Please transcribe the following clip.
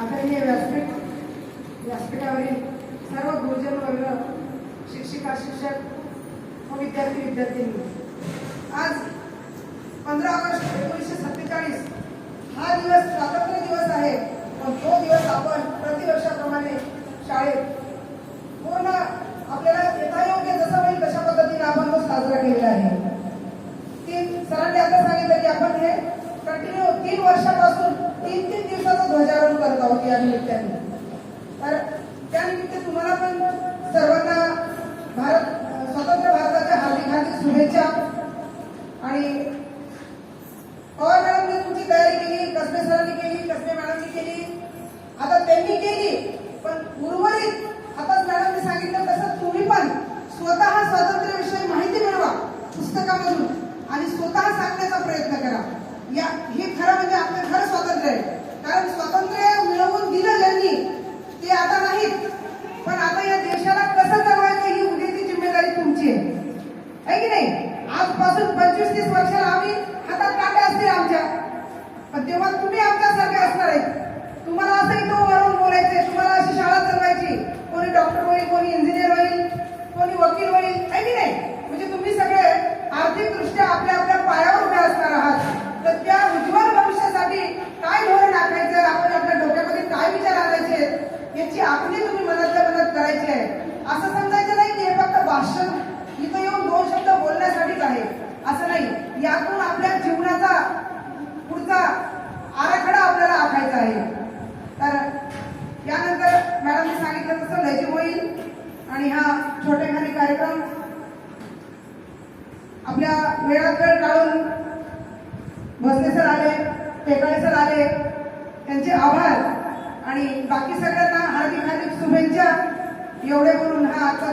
आदरणीय व्यासपीठ व्यासपीठावरील सर्व गुरुजन वर्ग शिक्षिका शिक्षक व विद्यार्थी विद्यार्थिनी आज पंधरा ऑगस्ट एकोणीसशे सत्तेचाळीस हा दिवस स्वातंत्र्य दिवस आहे. पण तो दिवस आपण प्रतिवर्षाप्रमाणे शाळेत पूर्ण आपल्याला येता योग्य जसा होईल तशा पद्धतीने आपण तो साजरा केलेला आहे. तीन सरांनी आता सांगितलं की आपण हे कंटिन्यू तीन वर्षापासून निमित्ताने. तर त्यानिमित्त तुम्हाला पण सर्वांना भारत स्वतंत्र भारताच्या हार्दिक हार्दिक शुभेच्छा. आणि पवार मॅडमने तुमची तयारी केली कसबे सरांनी केली कसबे मॅडमनी केली. आता त्यांनी केली पण उर्वरित आताच मॅडमने सांगितलं तसं तुम्ही पण स्वतः स्वातंत्र्याविषयी माहिती मिळवा पुस्तकामधून आणि स्वतः सांगण्याचा प्रयत्न करा. या हे खरं म्हणजे आपलं खरं स्वातंत्र्य आहे. कारण स्वातंत्र्य मिळवून दिलं ज्यांनी ते आता नाहीत पण आता या देशाला कसं चालवायचं ही उद्याची जिम्मेदारी तुमची आहे आहे की नाही आजपासून पंचवीस तीस वर्षाला आम्ही हातात काटे असतील आमच्या. पण तेव्हा तुम्ही आमच्यासारखे असणार आहेत. तुम्हाला असं इथं वरून बोलायचंय तुम्हाला अशी शाळा चालवायची. कोणी डॉक्टर होईल कोणी इंजिनियर होईल कोणी वकील होईल काही की नाही? म्हणजे तुम्ही सगळे आर्थिकदृष्ट्या आपल्या आपल्या पायावर उभे असणार आहात. तर त्या उज्ज्वल भविष्यासाठी काय धोरण आखायचं आपण आपल्या डोक्यामध्ये काय विचार आणायचे? याची आखणी तुम्ही मनातल्या मनात करायची आहे. असं समजायचं नाही की हे फक्त भाषण इथं येऊन दोन शब्द बोलण्यासाठीच आहे असं नाही यातून आपल्या जीवनाचा पुढचा आराखडा आपल्याला आखायचा आहे. तर यानंतर मॅडमने सांगितलं तसं लजी होईल आणि हा छोटेखानी कार्यक्रम आपल्या वेळात वेळ काढून भसले सर आले टेकाळे सर आले त्यांचे आभार आणि बाकी सगळ्यांना हार्दिक हार्दिक शुभेच्छा. एवढे बोलून हा आजचा